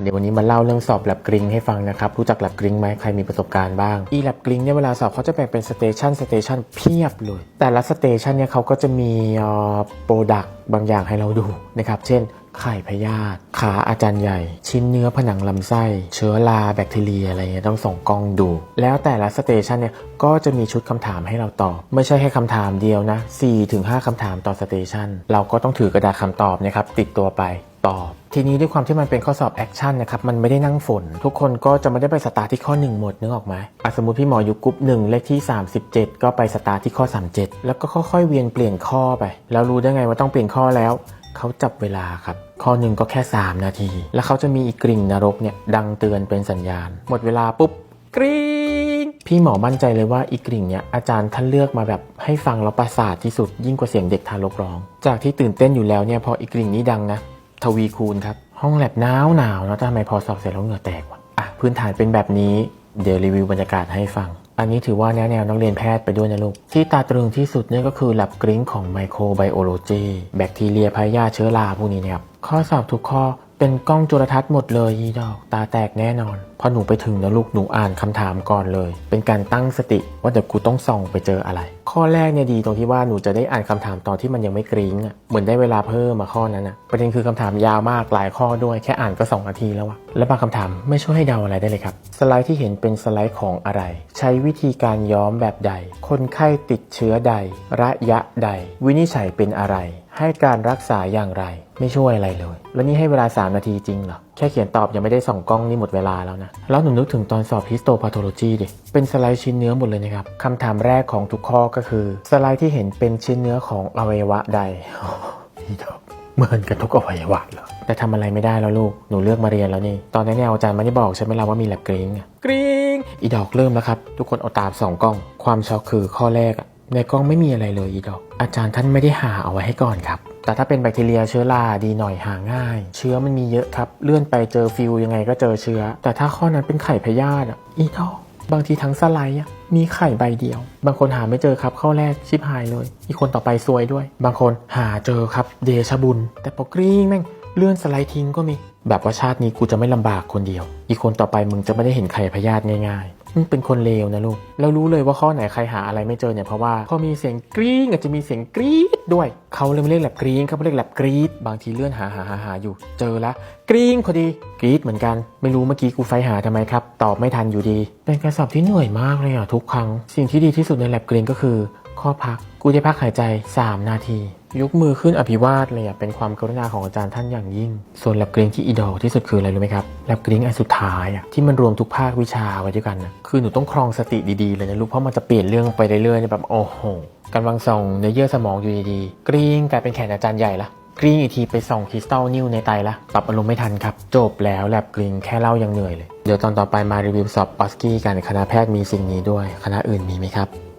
เดี๋ยววันนี้มาเล่าเรื่องสอบแลบกริงให้ฟังนะครับ รู้จักแลบกริงไหมใครมีประสบการณ์บ้าง อีแลบกริงเนี่ยเวลาสอบเขาจะแบ่งเป็นสเตชันสเตชันเพียบเลย แต่ละสเตชันเนี่ยเขาก็จะมีโปรดักต์บางอย่างให้เราดูนะครับ เช่น ไข่พยาธิขาอาจารย์ใหญ่ ชิ้นเนื้อผนังลำไส้ เชื้อราแบคทีเรียอะไรเงี้ยต้องส่องกล้องดู แล้วแต่ละสเตชันเนี่ยก็จะมีชุดคำถามให้เราตอบ ไม่ใช่แค่คำถามเดียวนะ4ถึง5คำถามต่อสเตชันเราก็ต้องถือกระดาษคำตอบนะครับติดตัวไป ตอบ ทีนี้ด้วยความที่มันเป็นข้อสอบแอคชั่นนะครับมันไม่ได้นั่งฝน ทุกคนก็จะไม่ได้ไปสตาร์ทที่ข้อ 1 หมดนึกออกไหมสมมติพี่หมออยู่กรุ๊ปหนึ่งเลขที่ 37 ก็ไปสตาร์ทที่ข้อ 37 แล้วก็ค่อยๆเวียนเปลี่ยนข้อไป แล้วรู้ได้ไงว่าต้องเปลี่ยนข้อแล้วเขาจับเวลาครับ ข้อหนึ่งก็แค่ 3 นาที แล้วเขาจะมีอีกกริ่งนรกเนี่ยดังเตือนเป็นสัญญาณ หมดเวลาปุ๊บกรี๊งพี่หมอมั่นใจเลยว่าอีกกริ่งเนี่ยอาจารย์ท่านเลือกมาแบบให้ฟังแล้วประสาทที่สุดยิ่งกว่าเสียงเด็กทารกร้อง จากที่ตื่นเต้นอยู่แล้วเนี่ยพออีกกริ่งนี้ดังนะ ทวีคูณครับ ห้องแลบหนาวหนาวนะทำไมพอสอบเสร็จแล้วเหงื่อแตกวะอะพื้นฐานเป็นแบบนี้เดี๋ยวรีวิวบรรยากาศให้ฟัง อันนี้ถือว่าแนวแนวนักเรียนแพทย์ไปด้วยนะลูก ที่ตาตรึงที่สุดเนี่ยก็คือแลบกริ้งของไมโครไบโอโลจีแบคทีเรียพยาเชื้อราพวกนี้นะครับข้อสอบทุกข้อ เป็นกล้องจุลทรรศน์หมดเลยยีดอก ตาแตกแน่นอน พอหนูไปถึงนะลูกหนูอ่านคำถามก่อนเลย เป็นการตั้งสติว่าเดี๋ยวกูต้องส่องไปเจออะไร ข้อแรกเนี่ยดีตรงที่ว่าหนูจะได้อ่านคำถามตอนที่มันยังไม่กริ้งอะเหมือนได้เวลาเพิ่มมาข้อนั้นอะประเด็นคือคำถามยาวมากหลายข้อด้วยแค่อ่านก็2นาทีแล้วอะและบางคำถามไม่ช่วยให้เดาอะไรได้เลยครับ สไลด์ที่เห็นเป็นสไลด์ของอะไร ใช้วิธีการย้อมแบบใด คนไข้ติดเชื้อใด ระยะใด วินิจฉัยเป็นอะไร ให้การรักษาอย่างไร ไม่ช่วยอะไรเลย แล้วนี่ให้เวลา 3 นาทีจริงเหรอ แค่เขียนตอบยังไม่ได้ส่องกล้องนี่หมดเวลาแล้วนะ แล้วหนูนึกถึงตอนสอบ histopathology ดิ เป็นสไลด์ชิ้นเนื้อหมดเลยนะครับคำถามแรกของทุกข้อก็คือ สไลด์ที่เห็นเป็นชิ้นเนื้อของอวัยวะใดอีดอกเหมือนกันทุกอวัยวะเหรอแต่ทำอะไรไม่ได้แล้วลูก หนูเลือกมาเรียนแล้วนี่ ตอนนี้เนี่ยอาจารย์ไม่ได้บอกใช่ไหมล่ะว่ามีแลบกริ้งอะกริ้งอีดอกเริ่มแล้วครับ ทุกคนเอาตามสองกล้อง ความช็อกคือข้อแรกอะ ในกล้องไม่มีอะไรเลยอีดอก อาจารย์ท่านไม่ได้หาเอาไว้ให้ก่อนครับ แต่ถ้าเป็นแบคทีเรียเชื้อราดีหน่อยหาง่าย เชื้อมันมีเยอะครับ เลื่อนไปเจอฟิวยังไงก็เจอเชื้อ แต่ถ้าข้อนั้นเป็นไข่พยาธิอะอีดอกบางทีทั้งสไลด์มีไข่ใบเดียว บางคนหาไม่เจอครับข้อแรกชิบหายเลย อีกคนต่อไปซวยด้วย บางคนหาเจอครับเดชบุญ แต่พอกรี๊งแม่งเลื่อนสไลด์ทิ้งก็มี แบบว่าชาตินี้กูจะไม่ลำบากคนเดียว อีกคนต่อไปมึงจะไม่ได้เห็นไข่พยาธิง่ายๆมึงเป็นคนเลวนะลูก แล้วรู้เลยว่าข้อไหนใครหาอะไรไม่เจอเนี่ยเพราะว่าพอมีเสียงกรี๊งอาจจะมีเสียงกรี๊ดด้วย เขาเลยไม่เรียกแลบกรี๊งเขาเรียกแลบกรี๊ดบางทีเลื่อนหาหาหาหาอยู่ เจอละกรี๊งพอดีกรี๊ดเหมือนกัน ไม่รู้เมื่อกี้กูไฟหาทำไมครับ ตอบไม่ทันอยู่ดี เป็นการสอบที่เหนื่อยมากเลยอะทุกครั้ง สิ่งที่ดีที่สุดในแลบกรี๊งก็คือ ข้อพัก กูจะพักหายใจ 3 นาที ยกมือขึ้นอภิวาทเลยอะเป็นความกรุณาของอาจารย์ท่านอย่างยิ่ง ส่วนแลบกริ้งที่อีดอลที่สุดคืออะไรรู้ไหมครับแลบกริ้งอันสุดท้ายอะที่มันรวมทุกภาควิชาไว้ด้วยกันนะคือหนูต้องครองสติดีๆเลยนะลูกเพราะมันจะเปลี่ยนเรื่องไปเรื่อยๆเนี่ยแบบโอ้โหกำลังส่องเนื้อเยื่อสมองอยู่ดีๆกริ้งกลายเป็นแขนอาจารย์ใหญ่ละกริ้งอีกทีไปส่องคริสตัลนิ้วในไตละปรับอารมณ์ไม่ทันครับ จบแล้วแลบกริ้งแค่เล่ายังเหนื่อยเลยเดี๋ยวตอนต่อไปมารีวิวสอบออสกี้กันคณะแพทย์มีสิ่งนี้ด้วย คณะอื่นมีไหมครับ